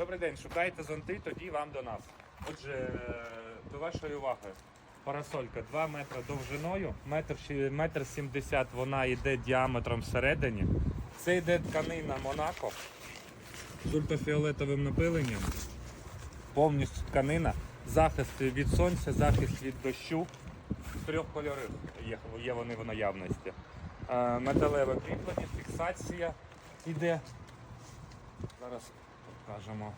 Добрий день, шукаєте зонти, тоді вам до нас. Отже, до вашої уваги. Парасолька 2 метри довжиною, метр, метр 70 вона йде діаметром всередині. Це йде тканина Монако з ультрафіолетовим напиленням. Повністю тканина. Захист від сонця, захист від дощу. З трьох кольорів є, є вони в наявності. Е, Металеве кріплення, фіксація йде. Зараз покажемо.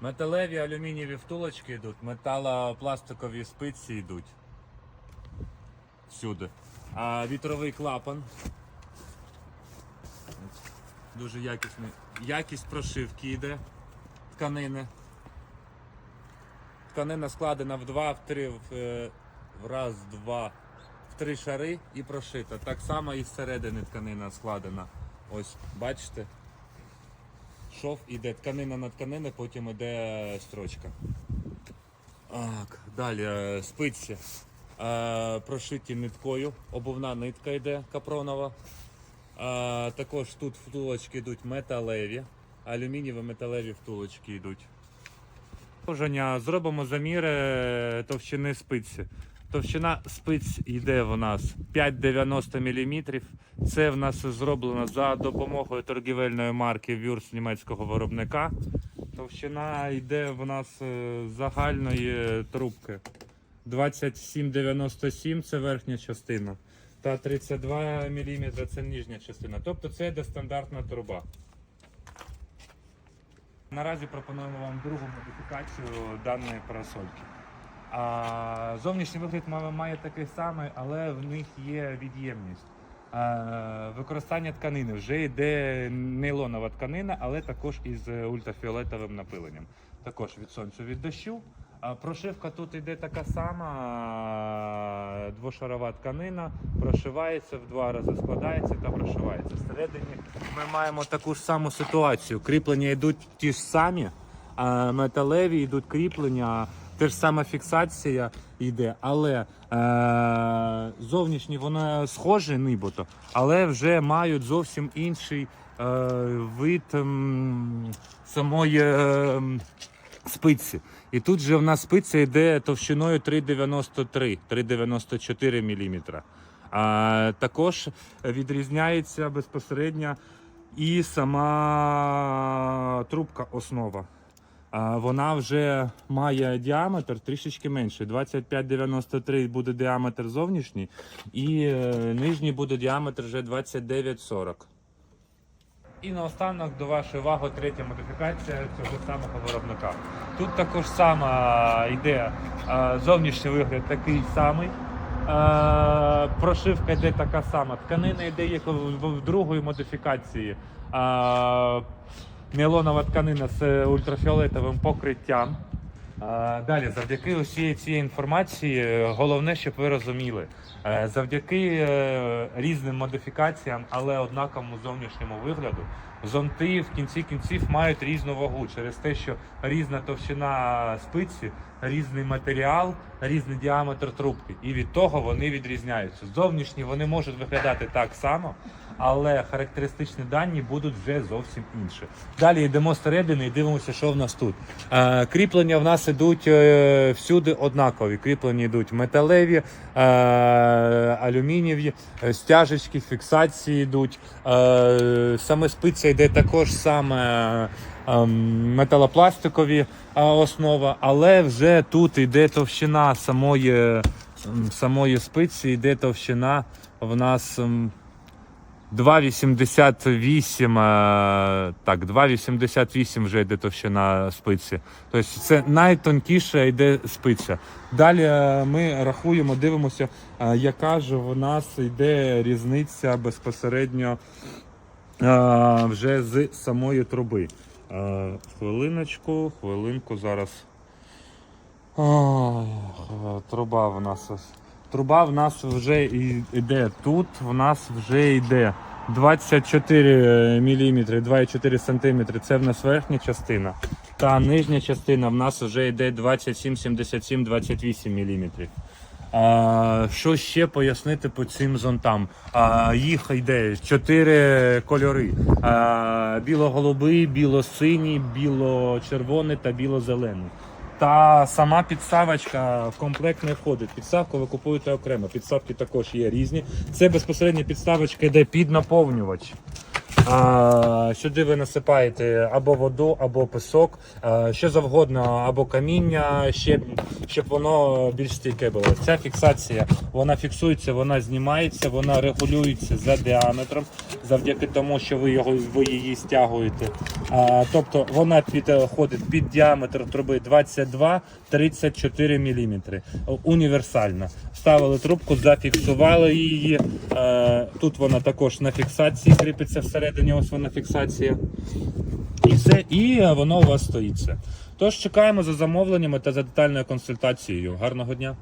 Металеві алюмінієві втулочки йдуть, металопластикові спиці йдуть. Всюди. А вітровий клапан. Дуже якісний. Якість прошивки йде тканини. Тканина складена в два, в три, в, е, раз, два, три шари і прошита. Так само і зсередини тканина складена. Ось, бачите? Шов іде тканина на тканини, потім іде строчка. Так, далі е, спиці. Е, прошиті ниткою. Обувна нитка йде капронова. Е, також тут втулочки йдуть металеві. Алюмінієві металеві втулочки йдуть. Зробимо заміри товщини спиці. Товщина спиць йде в нас 5,90 мм. Це в нас зроблено за допомогою торгівельної марки Вюрс німецького виробника. Товщина йде в нас е, загальної трубки. 27,97 це верхня частина. Та 32 мм це нижня частина. Тобто це йде стандартна труба. Наразі пропонуємо вам другу модифікацію даної парасольки. А, зовнішній вигляд має, такий самий, але в них є від'ємність. Використання тканини вже йде нейлонова тканина, але також із ультрафіолетовим напиленням. Також від сонцю від дощу. Прошивка тут йде така сама, двошарова тканина, прошивається в два рази, складається та прошивається. Всередині ми маємо таку ж саму ситуацію. Кріплення йдуть ті ж самі, а металеві йдуть кріплення, те ж сама фіксація йде, але е, зовнішні вони схожі нібито, але вже мають зовсім інший е, вид ем, самої. е, спиці. І тут же в нас спиця йде товщиною 3,93, 3,94 мм. А також відрізняється безпосередньо і сама трубка основа. Вона вже має діаметр трішечки менший. 25,93 буде діаметр зовнішній, і е, нижній буде діаметр вже 29,40. І наостанок до вашої уваги третя модифікація цього самого виробника. Тут також сама йде е, зовнішній вигляд такий самий. Е, Прошивка йде така сама. Тканина йде як в другої модифікації. Нейлонова тканина з ультрафіолетовим покриттям. Далі, завдяки усієї цієї інформації, е, головне, щоб ви розуміли, е, завдяки е, різним модифікаціям, але однаковому зовнішньому вигляду, зонти в кінці кінців мають різну вагу через те, що різна товщина спиці, різний матеріал, різний діаметр трубки. І від того вони відрізняються. Зовнішні вони можуть виглядати так само, але характеристичні дані будуть вже зовсім інші. Далі йдемо зсередини і дивимося, що в нас тут. Кріплення в нас йдуть е, всюди однакові. Кріплення йдуть металеві, е, алюмінієві, е, стяжечки, фіксації йдуть. Саме спиця йде також саме. ем, Металопластикові основа, але вже тут йде товщина самої, самої спиці, йде товщина в нас м, 2,88, е, так, 2,88 вже йде товщина спиці. Тобто це найтонкіша йде спиця. Далі е, ми рахуємо, дивимося, е, яка ж в нас йде різниця безпосередньо вже з самої труби. Хвилиночку, хвилинку зараз. Труба в нас. Труба в нас вже йде тут, в нас вже йде 24 мм, 2,4 см. Це в нас верхня частина. Та нижня частина в нас вже йде 27, 77, 28 мм. А, що ще пояснити по цим зонтам? А, їх йде чотири кольори: а, біло-голубий, біло-синій, біло-червоний та біло-зелений. Та сама підставочка в комплект не входить. Підставку ви купуєте окремо. Підставки також є різні. Це безпосередньо підставочка йде під наповнювач. А, сюди ви насипаєте або воду, або пісок, що завгодно, або каміння, щебінь, щоб воно більш стійке було. Ця фіксація вона фіксується, вона знімається, вона регулюється за діаметром, завдяки тому, що ви його ви її стягуєте. А, тобто вона підходить під діаметр труби 22-34 мм. Універсальна. Ставили трубку, зафіксували її. Е, Тут вона також на фіксації кріпиться всередині, ось вона фіксація. І все, і е, воно у вас стоїться. Тож чекаємо за замовленнями та за детальною консультацією. Гарного дня!